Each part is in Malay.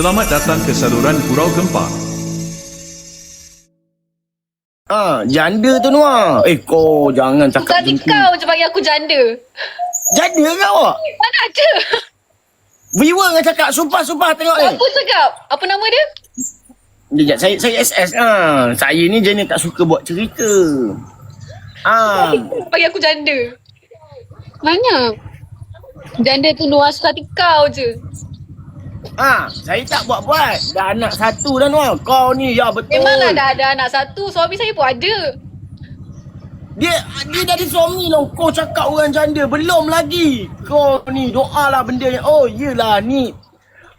Selamat datang ke saluran Gurau Gempa. Ah, janda tu Noah. Eh, kau jangan cakap Bukan macam tu. kau je bagi aku janda. Janda ke awak? Mana ada? Viewer dengan cakap sumpah-sumpah tengok ni. Apa cakap? Apa nama dia? Sekejap, saya, saya SS ah. Saya ni jenis tak suka buat cerita. Ah, Bagi aku janda. Mana? Janda tu Noah suka kau je. Ah, saya tak buat-buat. Dah anak satu dah Noah. Kau ni ya betul. Memanglah dah ada anak satu. Suami saya pun ada. Dia dia ada suami lah. Kau cakap orang janda. Belum lagi. Kau ni doa lah benda yang. Oh, yelah ni.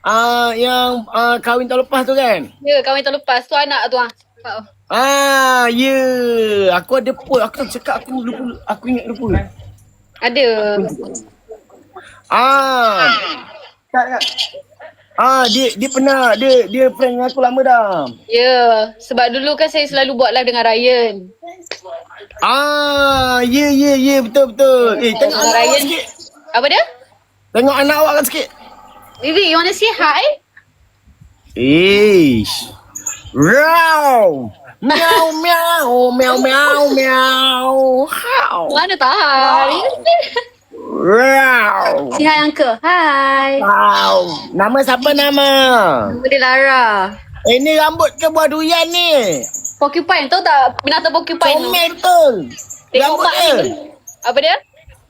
Ah, yang ah, kahwin tahun lepas tu kan? Ya, kahwin tahun lepas. Tu anak tu ah. Ah, ya. Yeah. Aku ada pun. Aku tak cakap aku lupa. Aku ingat lupa. Ada. Ah. Tak, tak. Ah, dia dia pernah dia dia prank dengan aku lama dah. Ya, sebab dulu kan saya selalu buat live dengan Ryan. Ah, ya ya ya betul betul. Eh, tengok anak awak Ryan. sikit. Apa dia? Tengok anak awak kan sikit. Vivi, you wanna say hi? Ish. Row. Meow meow meow meow meow. How? Mana tahan? Say hi uncle. Hi. Wow. Nama siapa nama? Nama dia Lara. Eh, ni rambut ke buah durian ni? Porcupine, tahu tak binatang porcupine tu? Comel tu. Tengok Rambut mak dia. ni. Apa dia?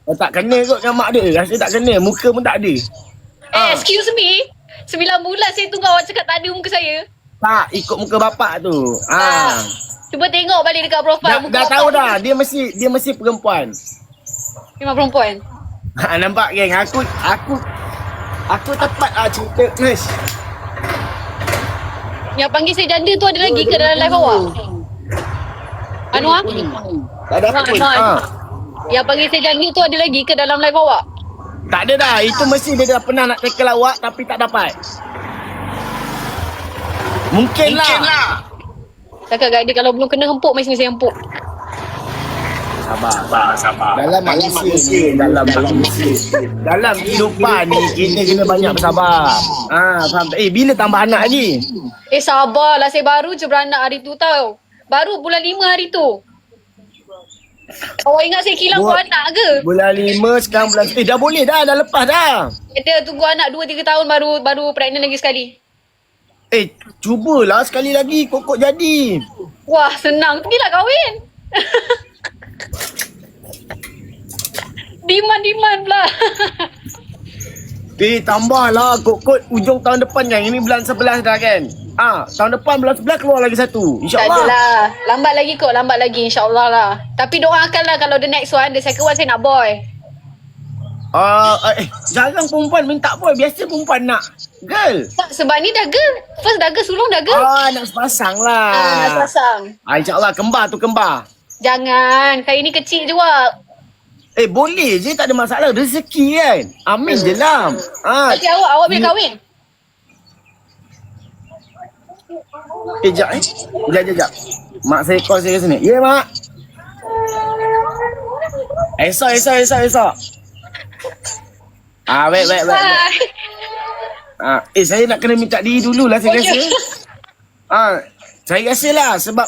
Oh, tak kena kot dengan mak dia. Rasa tak kena. Muka pun tak ada. Eh, Ah. excuse me. Sembilan bulan saya tunggu awak cakap tak ada muka saya. Tak, ikut muka bapak tu. Ah. Cuba tengok balik dekat profil Dah, muka dah bapak tahu dah. Dia mesti dia mesti perempuan. Memang perempuan. Ha, nampak geng. Aku aku aku tepat ah cerita. Nice. Yang panggil saya janda tu ada lagi ke dalam live awak? Anwar? Tak ada apa Ha. Yang panggil saya janda tu ada lagi ke dalam live awak? Tak ada dah. Itu mesti dia dah pernah nak tackle awak tapi tak dapat. Mungkin, lah. Cakap kat dia kalau belum kena hempuk, sini saya hempuk. Sabar, sabar, sabar. Dalam Malaysia ni, dalam Malaysia. Dalam kehidupan ni, kita kena banyak bersabar. Ah, faham tak? Eh, bila tambah anak lagi? Eh sabarlah, saya baru je beranak hari tu tau. Baru bulan lima hari tu. Awak ingat saya kilang Buat- anak ke? Bulan lima, sekarang bulan... Eh, dah boleh dah. Dah lepas dah. Kita tunggu anak 2-3 tahun baru baru pregnant lagi sekali. Eh, cubalah sekali lagi. Kokok jadi. Wah, senang. Pergilah kahwin. Demand-demand pula. Eh, tambahlah kokot ujung tahun depan kan. Ini bulan 11 dah kan. Ah, tahun depan bulan 11 keluar lagi satu. tak InsyaAllah. adalah. Lambat lagi kot. Lambat lagi insyaAllah lah. Tapi doakanlah kalau the next one, the second one saya nak boy. Ah, eh, jarang perempuan minta boy. Biasa perempuan nak girl. Tak, sebab ni dah girl. First dah girl, sulung dah girl. Ah, nak sepasang lah. Ah, nak pasang. Ah, InsyaAllah kembar tu kembar. Jangan. Kali ni kecil je wak. Eh, boleh je. Tak ada masalah. Rezeki kan. Amin je lah. Ah, Tapi awak, awak bila kahwin? eh, jap eh. Jap, jap, jap. Mak saya call saya sini. Ya, mak. Esok, esok, esok, esok. Ah, baik, baik, baik. Ah, eh, saya nak kena minta diri dulu lah saya rasa. Ah, saya rasa lah sebab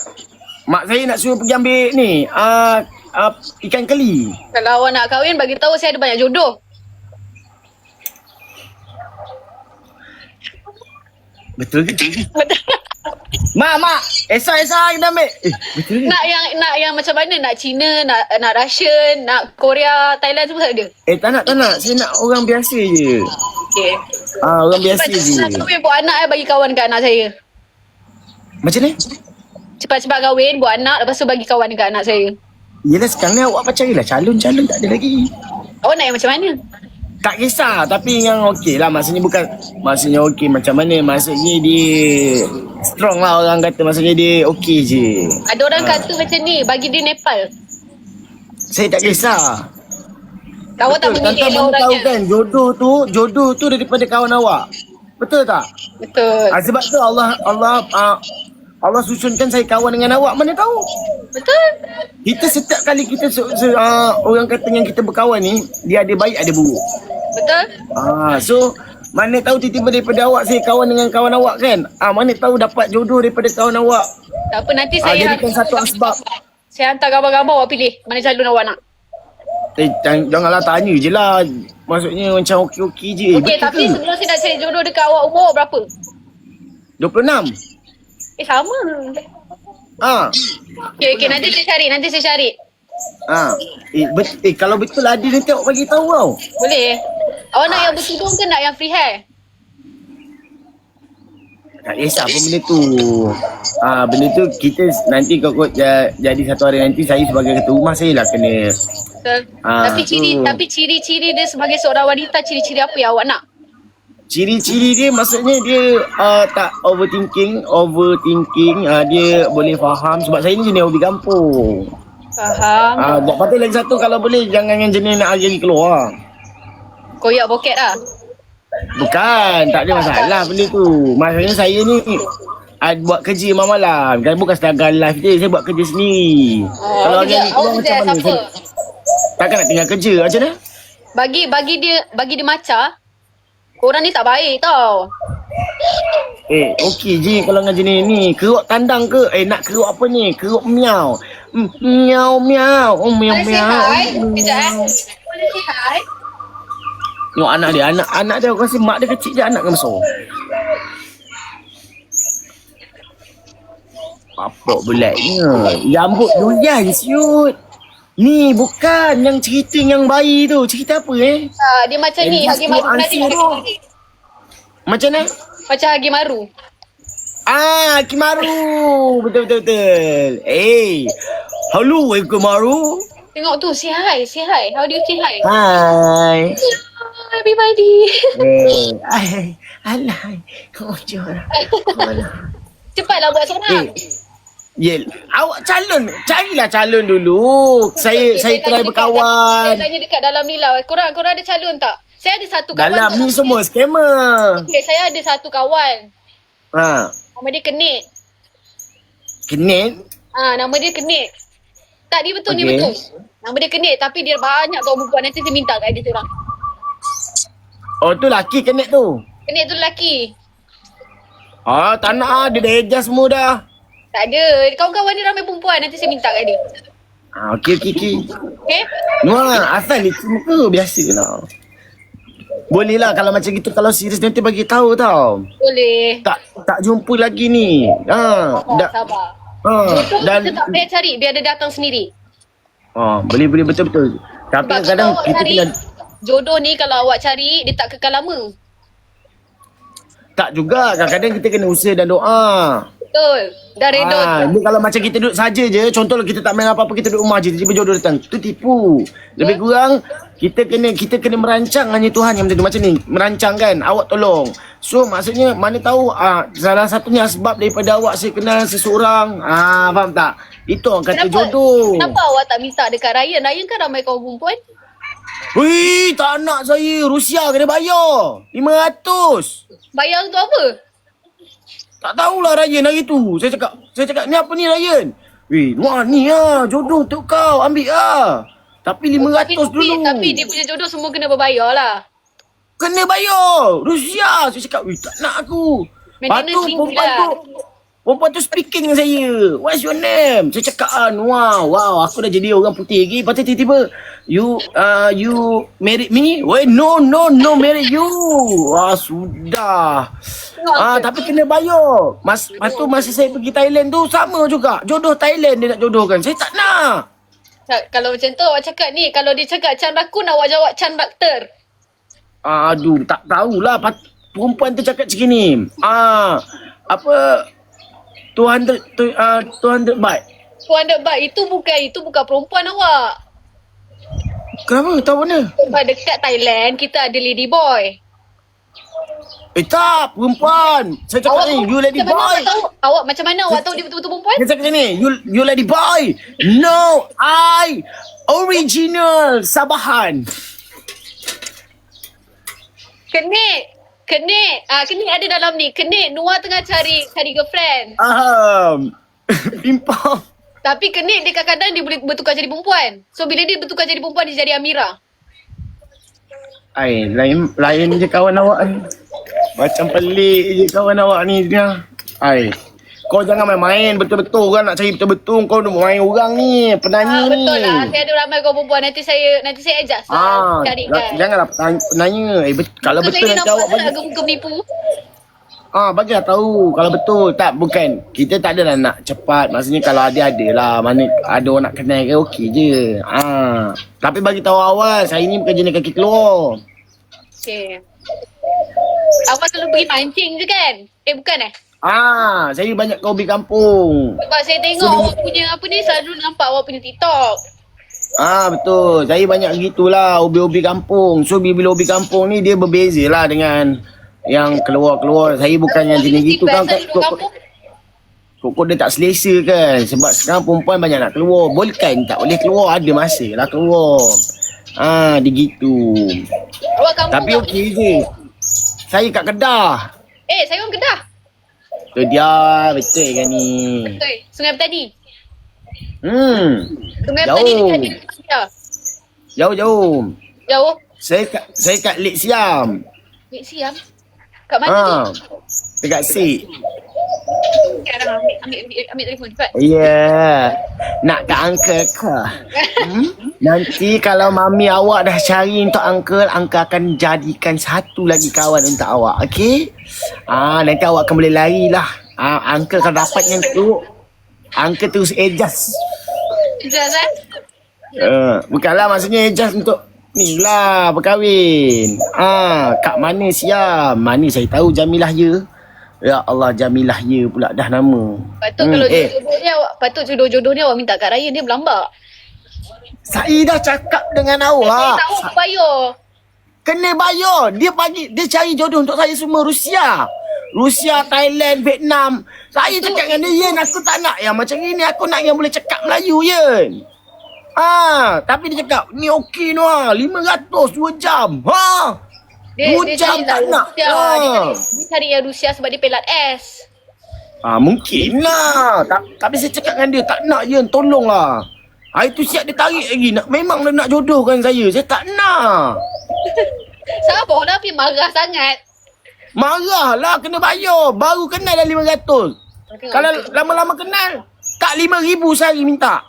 mak saya nak suruh pergi ambil ni. Ah, ah, ikan keli. Kalau awak nak kahwin, bagi tahu saya ada banyak jodoh. Betul ke? mak, mak. Esok, esok kita ambil. Eh, betul ke? Nak yang nak yang macam mana? Nak Cina, nak nak Russian, nak Korea, Thailand semua ada. Eh, tak nak, tak nak. Saya nak orang biasa je. Okey. Ah, orang biasa Cepat je. cepat kahwin buat anak eh bagi kawan dekat anak saya. Macam ni? Cepat-cepat kahwin, buat anak, lepas tu bagi kawan dekat anak saya. Yelah, sekarang ni awak pacar lah. Calon-calon tak ada lagi. Awak nak yang macam mana? Tak kisah tapi yang okey lah maksudnya bukan maksudnya okey macam mana maksudnya dia strong lah orang kata maksudnya dia okey je. Ada orang kata macam ni, bagi dia Nepal. Saya tak kisah. Awak tak memilih lah mana tahu kan jodoh tu jodoh tu daripada kawan awak. Betul tak? Betul. Ah, sebab tu Allah Allah ah, Allah susunkan saya kawan dengan awak mana tahu. Betul. Kita setiap kali kita se, se, ah, orang kata yang kita berkawan ni dia ada baik ada buruk. Betul. Ah, so Mana tahu tiba-tiba daripada awak saya kawan dengan kawan awak kan. Ah mana tahu dapat jodoh daripada kawan awak. Tak apa nanti Ah, saya jadikan satu asbab. Saya hantar gambar-gambar awak pilih mana calon awak nak. Eh, jangan, janganlah tanya je lah. Maksudnya macam okey-okey je. Okey, tapi ke? sebelum saya nak cari jodoh dekat awak, umur berapa? 26. Eh, sama. Ah. Okey, okey. Nanti saya cari. Nanti saya cari. Ah. Eh, bet, eh kalau betul ada nanti awak bagi tahu tau. Boleh? Awak nak yang bertudung ke nak yang free hair? Tak kisah apa benda tu. Ah benda tu kita nanti kau kot ja- jadi satu hari nanti saya sebagai ketua rumah saya lah kena Betul. Ah, tapi ciri tu. tapi ciri-ciri dia sebagai seorang wanita, ciri-ciri apa yang awak nak? Ciri-ciri dia maksudnya dia uh, tak overthinking, overthinking, uh, dia boleh faham sebab saya ni jenis hobi kampung. Faham. Ah, uh, lepas tu lagi satu kalau boleh jangan yang jenis nak lagi keluar. Koyak boket lah. Bukan, tak ada masalah benda tu. Maksudnya saya ni uh, buat kerja malam-malam. Kan bukan setagal live je, saya buat kerja sendiri. Oh, kalau kerja, keluar awak kerja macam mana? Saya, takkan nak tinggal kerja macam mana? Bagi bagi dia bagi dia maca. Korang ni tak baik tau. Eh, okey je kalau dengan jenis ni. Keruk tandang ke? Eh, nak keruk apa ni? Keruk miau. Mm, Miau, miau. Oh, miau, Boleh say miau. hi? Eh. Boleh say hi? Tengok anak dia. Anak anak dia aku rasa mak dia kecil je anak kan besar. Apa bulatnya? Rambut durian siut. Ni bukan yang cerita yang bayi tu. Cerita apa eh? Ah, dia macam ni, Eh, Hagi Maru. Nanti tu. Macam mana? Macam Hagi Maru. Ah, Kimaru. Betul betul betul. Eh. Hello, Kimaru. Tengok tu, say hi, say hi. How do you say hi? Hai. Hi, everybody. Eh, ai, alai. Kau jual. Cepatlah buat seorang. Eh, Yel, awak calon, carilah calon dulu. Saya Okay, saya tanya try dekat- berkawan. Saya tanya dekat dalam ni lah. Korang, korang ada calon tak? Saya ada satu kawan. Dalam ni semua scammer. Okay, saya ada satu kawan. Ha, Nama dia Kenit. kenit. Ah, nama dia Kenit. Tak, dia betul, okay. dia betul. Nama dia Kenit tapi dia banyak tau perempuan. Nanti saya minta kat dia seorang. Oh tu laki kenit tu. Kenit tu lelaki. Ah, tak nak ah, dia dah adjust semua dah. Tak ada. Kawan-kawan dia ramai perempuan. Nanti saya minta kat dia. Ah, okey okey okey. Okay? Nuah, asal licin muka biasa lah. Boleh lah kalau macam gitu kalau serius nanti bagi tahu tau. Boleh. Tak tak jumpa lagi ni. Ha, Sabar, dah sabar. ha, dan kita tak payah cari. Biar dia datang sendiri. ha, boleh boleh betul betul. Tapi Sebab kadang awak kita cari, kena jodoh ni kalau awak cari, dia tak kekal lama. tak juga kadang-kadang kita kena usaha dan doa. Betul. Dah redha. Ha, ni kalau macam kita duduk saja je, contoh kita tak main apa-apa, kita duduk rumah je, tiba-tiba jodoh datang. Tu tipu. Lebih kurang kita kena kita kena merancang hanya Tuhan yang macam tu. Macam ni, merancang kan, awak tolong. So maksudnya mana tahu ah salah satunya sebab daripada awak saya kenal seseorang. Ah faham tak? Itu orang kata jodoh. Kenapa awak tak minta dekat Ryan? Ryan kan ramai kawan perempuan. Wih, tak nak saya. Rusia kena bayar. 500. Bayar tu apa? Tak tahulah Ryan hari tu. Saya cakap, saya cakap, ni apa ni Ryan? Weh, wah ni lah. Jodoh tu kau. Ambil lah. Tapi 500 tapi, dulu. Tapi, tapi dia punya jodoh semua kena berbayar lah. Kena bayar. Rusia. Saya cakap, weh tak nak aku. Lepas Maintenance tu tinggi perempuan lah. tu, perempuan tu speaking dengan saya. What's your name? Saya cakap, ah, wow, wow, aku dah jadi orang putih lagi. Lepas tu tiba-tiba, you, uh, you married me? Weh, no, no, no, married you. Ah, sudah. Ah, tapi kena bayar. Mas, lepas tu masa saya pergi Thailand tu sama juga. Jodoh Thailand dia nak jodohkan. Saya tak nak. Kalau macam tu awak cakap ni, kalau dia cakap Chan Rakun, awak jawab Chan Rakter. Ah, aduh, tak tahulah perempuan tu cakap macam ni. Ah, apa 200 tu, uh, 200 baht. 200 baht, itu bukan, itu bukan perempuan awak. Kenapa? Tahu mana? Sebab dekat Thailand, kita ada lady boy. Eh tak, perempuan. Saya cakap ni, you lady boy. awak tahu? Awak macam mana awak tahu dia betul-betul perempuan? Dia cakap ni, you, you lady boy. No, I original Sabahan. Kenik. Kenik. Ah, kenik ada dalam ni. Kenik, Noah tengah cari cari girlfriend. Um, pimpang. Tapi Kenik dia kadang-kadang dia boleh bertukar jadi perempuan. So bila dia bertukar jadi perempuan, dia jadi Amira. Ai, lain lain je kawan awak ni. Macam pelik je kawan awak ni dia. Ai. Kau jangan main-main betul-betul kan nak cari betul-betul kau nak main orang ni penanya Ah, ni. betul lah. Saya ada ramai kawan perempuan. Nanti saya nanti saya adjust lah. Ah, Cari kan. janganlah penanya, penanya. Eh bet, kalau Betul betul nanti awak sangat bagi. gemuk menipu. Ah, bagilah tahu kalau betul. Tak bukan. Kita tak adalah nak cepat. Maksudnya kalau ada ada lah. Mana ada orang nak kenal ke okey je. Ah. Tapi bagi tahu awal saya ni bukan jenis kaki keluar. Okay. Awak selalu pergi mancing je kan? Eh bukan eh? Ah, saya banyak kau hobi kampung. Sebab saya tengok awak punya apa ni selalu nampak awak punya TikTok. Ah betul. Saya banyak gitulah hobi-hobi kampung. So bila hobi kampung ni dia berbeza lah dengan yang keluar-keluar. Saya bukan yang jenis gitu kan. Kok dia tak selesa kan. Sebab sekarang perempuan banyak nak keluar. Bukan tak boleh keluar. Ada masa lah keluar. Ah, dia gitu. Awak Tapi okey je. Saya kat Kedah. Eh, saya orang Kedah. Tu dia betul kan ni. Betul. Sungai Petani. Hmm. Sungai Jauh. Petani dekat di ya. Jauh-jauh. Jauh. Saya kat saya kat Lake Siam. Mek Siam. Kat mana Ah. tu? Dekat Sik. Sekarang ambil, ambil, ambil, ambil telefon cepat. Ya. Yeah. Nak ke uncle ke? Hmm? Nanti kalau mami awak dah cari untuk uncle, uncle akan jadikan satu lagi kawan untuk awak. Okey? Ah, nanti awak akan boleh lari lah. Ah, uncle kalau dapat yang tu, uncle terus adjust. Jelas eh? Uh, bukanlah maksudnya adjust untuk ni lah berkahwin. Ah, kat mana siam? Mana saya tahu Jamilah ya. Ya Allah Jamilah ya pula dah nama. Patut Hmm, kalau eh. jodoh dia awak patut jodoh-jodoh dia awak minta kat raya dia berlambak. Saya dah cakap dengan Saya awak. tahu awak bayar. Kena bayar. Dia bagi dia cari jodoh untuk saya semua Rusia. Rusia, Thailand, Vietnam. Saya cakap dengan dia, Yen, aku tak nak yang macam ni. Aku nak yang boleh cakap Melayu, Yen. Ah, tapi dia cakap, ni okey no ah. 500 2 jam. Ha. Dia, Dua dia cari tak nak. Rusia. Dia, Ah. cari, dia cari yang Rusia sebab dia pelat S. Ah, mungkin lah. Ta- tapi saya cakap dengan dia, tak nak Yen, tolonglah. Ah, itu siap dia tarik lagi. Nak, memang dia nak jodohkan saya. Saya tak nak. Sabar lah tapi marah sangat. Marahlah kena bayar. Baru kenal dah 500. Kalau lama-lama kenal, tak 5,000 sehari minta.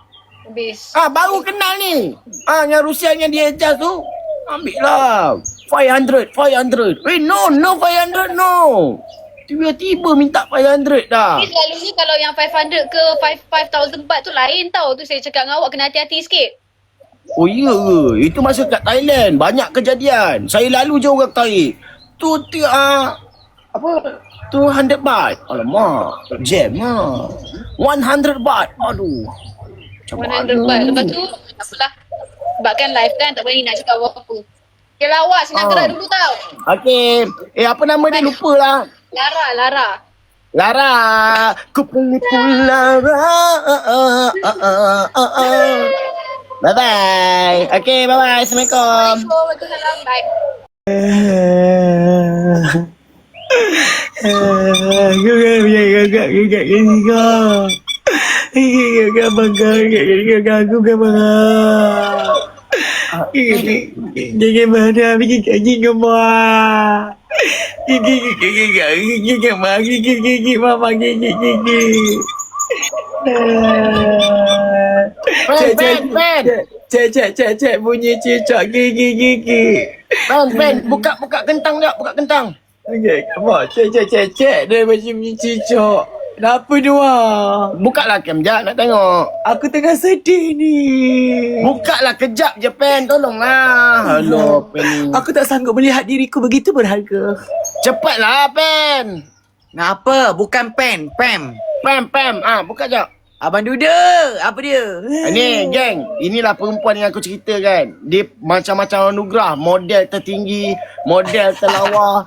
Habis. Ah baru kenal ni. Ah yang Rusia yang dia adjust tu, ambil lah. 500, 500. Eh no, no 500 no. Tiba-tiba minta 500 dah. Ni selalunya kalau yang 500 ke 5 5,000 baht tu lain tau. Tu saya cakap dengan awak kena hati-hati sikit. Oh iya ke? Itu masa kat Thailand. Banyak kejadian. Saya lalu je orang tarik. Tu tu ah apa? 200 baht. Alamak. Jam lah. 100 baht. Aduh. Macam 100 baht. Lepas tu, apalah. Sebab kan live kan tak berani nak cakap apa-apa. Okay lah awak, senang Ah. gerak dulu tau. Okey. Eh apa nama dia? Lupa lah. Lara, Lara. Lara, ku penipu Lara. Bye bye. Okay, bye bye. Assalamualaikum. Waalaikumsalam. Bye. Kan kan bangga. Jangan mana pergi kaji kemah. Gigi gigi gigi gigi kemah gigi gigi mama gigi gigi. Cek cek cek cek cek cek bunyi cicak gigi gigi. Ben ben buka buka kentang jap buka kentang. Come on. Cek cek cek cek dia macam bunyi cicak. Kenapa dua? Buka lah cam jap nak tengok. Aku tengah sedih ni. Buka lah kejap je pen tolonglah. Hello pen ni. Aku tak sanggup melihat diriku begitu berharga. Cepatlah pen. Ngapa? Bukan pen, pem. Pem pem ah buka jap. Abang Duda, apa dia? Ah, Ni geng, inilah perempuan yang aku cerita kan. Dia macam-macam anugerah, model tertinggi, model terlawa.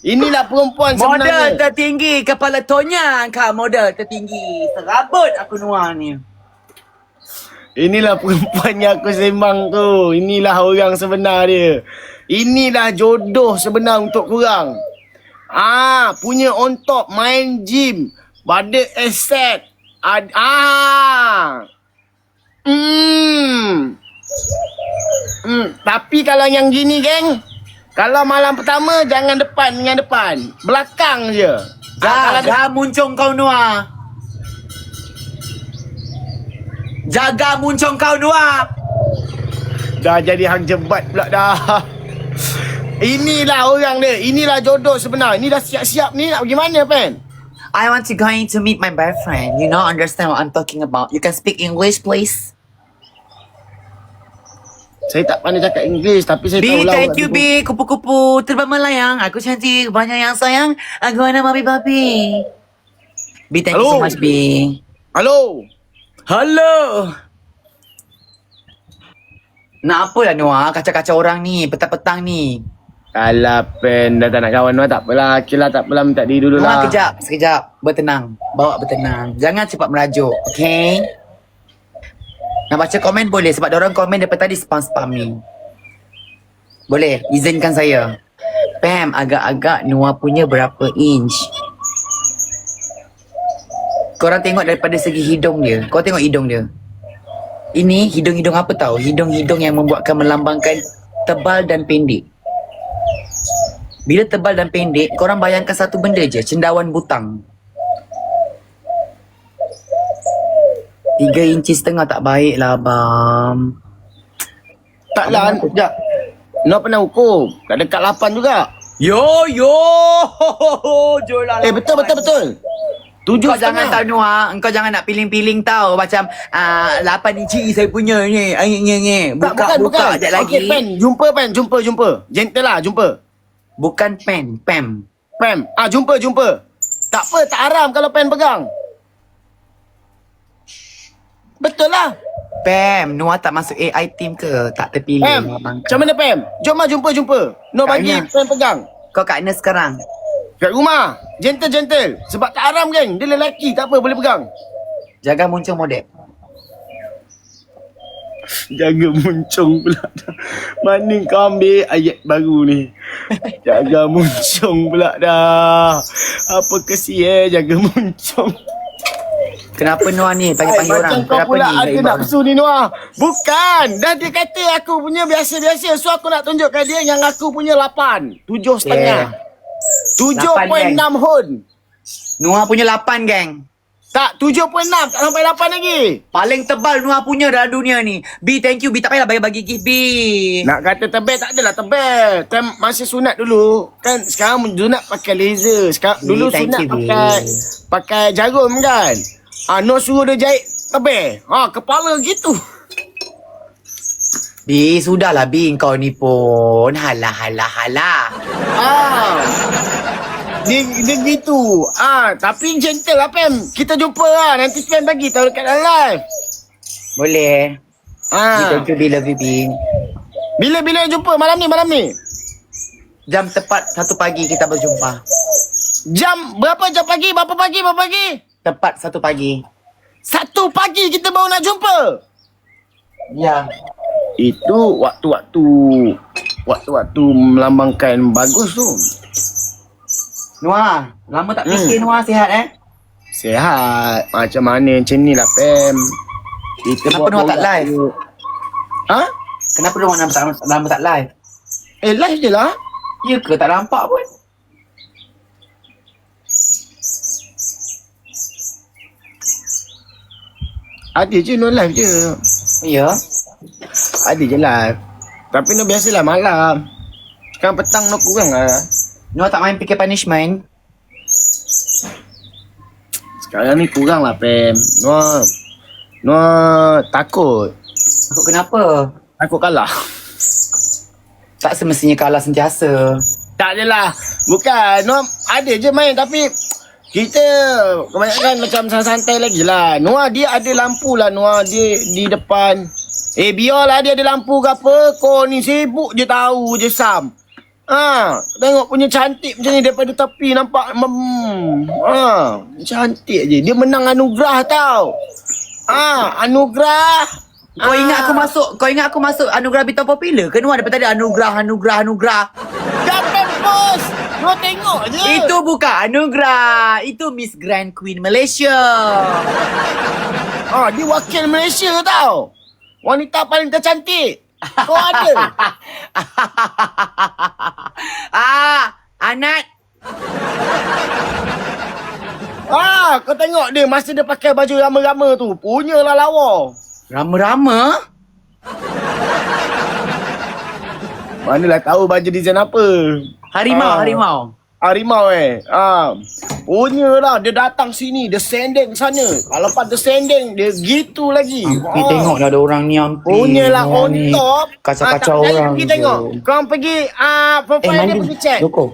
Inilah perempuan Model sebenarnya. tertinggi, kepala tonyang kau model tertinggi. Serabut aku nuang ni. Inilah perempuan yang aku sembang tu. Inilah orang sebenar dia. Inilah jodoh sebenar untuk kurang. Ah, punya on top, main gym, pada aset. Ad, ah. Hmm. Hmm, tapi kalau yang gini geng, Kalau malam pertama jangan depan dengan depan. Belakang je. Ah, kalau Jaga muncung kau Noah. Jaga muncung kau Noah. dah jadi hang jebat pula dah. Inilah orang dia. Inilah jodoh sebenar. Ini dah siap-siap ni nak pergi mana pen? I want to going to meet my boyfriend. You know, understand what I'm talking about. You can speak English, please. Saya tak pandai cakap Inggeris tapi saya tahu lah. thank you, B. Kupu-kupu terbang melayang. Aku cantik, banyak yang sayang. Aku nama Babi Babi. B, thank you so Hello. much, B. Halo. Hello. Nak apa lah Noah kacau-kacau orang ni petang-petang ni. Alah pen dah tak nak kawan Noah tak apalah. Okay lah tak apalah minta diri dulu lah. Noah kejap, sekejap. Bertenang. Bawa bertenang. Jangan cepat merajuk, okay? Nak baca komen boleh sebab orang komen daripada tadi spam-spam ni. Boleh, izinkan saya. Pam, agak-agak Noah punya berapa inch? Korang tengok daripada segi hidung dia. Kau tengok hidung dia. Ini hidung-hidung apa tahu? Hidung-hidung yang membuatkan melambangkan tebal dan pendek. Bila tebal dan pendek, korang bayangkan satu benda je, cendawan butang. Tiga inci setengah tak baik lah, Bam. Taklah. Sekejap. Noah pernah hukum. Kat dekat 8 juga. Yo, yo! Jolah Eh betul betul betul. Tujuh Kau jangan tahu Noah, engkau jangan nak piling-piling tau macam ah 8 inci saya punya ni. Ay ni ni. Tak, Buka bukan, buka bukan. sekejap lagi. Pen. Jumpa, pen. Jumpa, jumpa. Gentle lah, jumpa. Bukan pen, pem. Pen. Ah, jumpa, jumpa. Tak apa, tak haram kalau pen pegang. Betul lah. Pem, Noah tak masuk AI team ke? Tak terpilih. Abang. Macam mana, Pem? Jom lah, jumpa, jumpa. No Kat bagi, pen pegang. Kau kat mana sekarang? Kat rumah. Gentle, gentle. Sebab tak haram, geng. Dia lelaki, tak apa, boleh pegang. Jaga muncung model. Jaga muncung pula dah. Mana kau ambil ayat baru ni? Jaga muncung pula dah. Apa kesi eh jaga muncung. Kenapa Noah ni panggil-panggil orang? Macam kau Kenapa pula ni? ada nafsu ni Noah. Bukan. Dah dia kata aku punya biasa-biasa. So aku nak tunjukkan dia yang aku punya lapan. Tujuh setengah. Geng. enam hun. Noah punya 8 geng. Tak, tujuh poin enam. Tak sampai lapan lagi. Paling tebal Noah punya dalam dunia ni. B, thank you. B, tak payahlah bagi-bagi gift, B. Nak kata tebel tak adalah tebel. Kan masa sunat dulu. Kan sekarang sunat pakai laser. Sekarang Bi, dulu sunat you, pakai pakai jarum kan. Ah, no suruh dia jahit tebel. Ha, kepala gitu. B, sudahlah B kau ni pun. Halah, halah, halah. Ah. Dia, dia gitu. Ah, tapi gentle lah Pem. Kita jumpa lah. Nanti Pem bagi tahu dekat dalam live. Boleh. B, Ah. thank you, B, love you, B. Bila-bila jumpa malam ni, malam ni. Jam tepat satu pagi kita berjumpa. Jam berapa jam pagi? Berapa pagi? Berapa pagi? Tepat satu pagi. Satu pagi kita baru nak jumpa. Ya. Itu waktu-waktu waktu-waktu melambangkan bagus tu. Noah, lama tak Hmm. fikir Noah sihat eh? Sihat. Macam mana macam ni lah Pem. Kita Kenapa Noah tak live? tu. Ha? Kenapa Noah lama tak, lama tak live? Eh live je lah. Ya ke tak nampak pun? Ada je no live je. Ya. Ada je live. Tapi no biasalah malam. Sekarang petang no kurang lah. Noah tak main fikir punishment. Sekarang ni kurang lah Pem. No, no takut. Takut kenapa? Takut kalah. Tak semestinya kalah sentiasa. Tak adalah. Bukan. No, ada je main tapi kita kebanyakan macam santai-santai lagi lah. Noah dia ada lampu lah Noah dia di depan. Eh biarlah dia ada lampu ke apa. Kau ni sibuk je tahu je Sam. Ha, tengok punya cantik macam ni daripada tepi nampak hmm, ha, cantik je. Dia menang anugerah tau. Ha, anugerah. Kau Ah. ingat aku masuk, kau ingat aku masuk anugerah bintang popular ke Noah daripada tadi anugerah, anugerah, anugerah. Jangan post. Kau tengok je. Itu bukan anugerah. Itu Miss Grand Queen Malaysia. Ah, dia wakil Malaysia tau. Wanita paling tercantik. Kau ada? ah, Anat. Ah, kau tengok dia masa dia pakai baju rama-rama tu. Punyalah lawa. Rama-rama? Manalah tahu baju design apa. Harimau, Ah. harimau. Harimau eh. Ah. Punyalah dia datang sini, dia sending sana. Kalau lepas dia sending, dia gitu lagi. Ampi tengok lah ada orang ni Ampi. Punyalah Orang on ni top. Kacau-kacau Ah, orang. Pergi je. tengok. Kau pergi ah Eh, profile dia mandi. pergi check. Loko.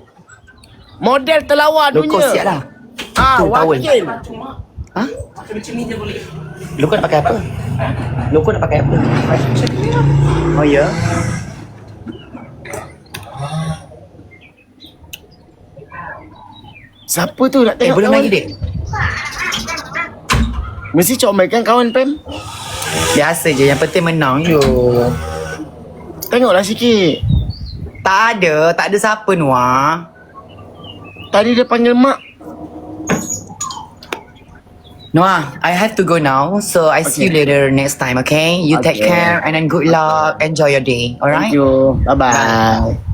Model terlawa Loko dunia. siap lah. Ah, towel. wakil. Ha? Loko nak pakai apa? Loko nak pakai apa? Oh ya? Siapa tu nak Eh, tengok boleh kawan? main dek? Mesti comel kan kawan Pem? Biasa je, yang penting menang je. Tengoklah sikit. Tak ada, tak ada siapa Noah. Tadi dia panggil mak. Noah, I have to go now. So I see you later next time, okay? You take Okay. care and then good luck. Enjoy your day, alright? Thank you. Bye-bye.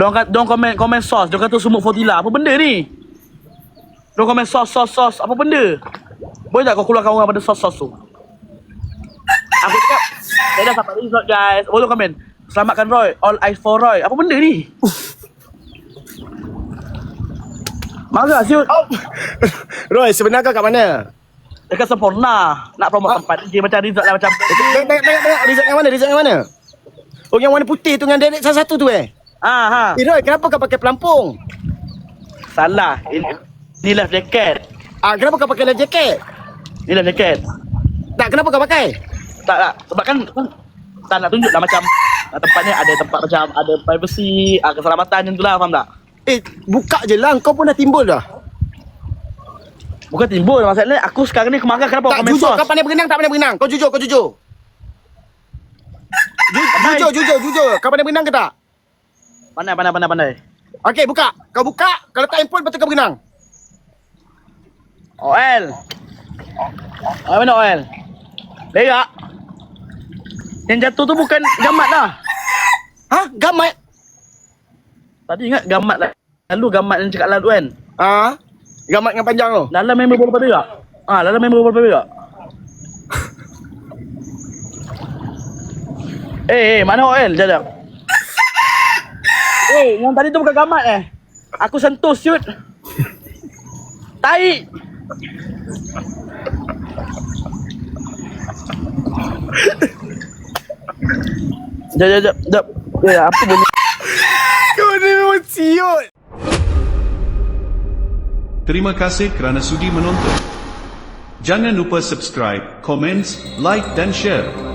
Diorang, kat, diorang komen, komen sos. Diorang kata sumuk Fotila. Apa benda ni? Diorang komen sos, sos, sos. Apa benda? Boleh tak kau keluarkan orang pada sos-sos tu? Aku cakap, saya dah sampai resort guys. Boleh komen. Selamatkan Roy. All eyes for Roy. Apa benda ni? Marah siut. Oh. Roy, sebenarnya kau kat mana? Dekat sempurna. Nak promote tempat dia macam resort lah macam. Tengok, tengok, tengok. Rizal yang mana? Rizal yang mana? Oh, yang warna putih tu dengan Derek salah satu tu eh? Ah, ha. Eh, Roy, kenapa kau pakai pelampung? Salah. Ini, ni life jacket. Ah, kenapa kau pakai life jacket? Ni life jacket. Tak, kenapa kau pakai? Tak tak sebab kan kan tak nak tunjuk lah macam ah, tempat ni ada tempat macam ada privacy, ah, keselamatan macam tu lah faham tak? Eh, buka je lah. Kau pun dah timbul dah. Bukan timbul masalahnya aku sekarang ni kemarin kenapa Tak, komen jujur. sos? Kau pandai berenang tak pandai berenang? Kau jujur, kau jujur. Ju-. Jujur, jujur, jujur. Kau pandai berenang ke tak? Pandai pandai pandai pandai. Okey, buka. Kau buka. Kau letak handphone, lepas tu kau berenang. OL. Oh, mana OL? Berak. Yang jatuh tu bukan gamat lah. Ha? Gamat? Tadi ingat gamat lah. Lalu gamat yang cakap lalu kan. Ha? Gamat dengan panjang tu. Dalam member berapa berak? Ah, dalam member berapa berak? Eh, eh, mana OL? Jap, jap. Eh, yang tadi tu bukan gamat eh. Aku sentuh siut. Tai. Jap, jap, jap, jap. Ya, apa bunyi? Kau ni memang siut. Terima kasih kerana sudi menonton. Jangan lupa subscribe, komen, like dan share.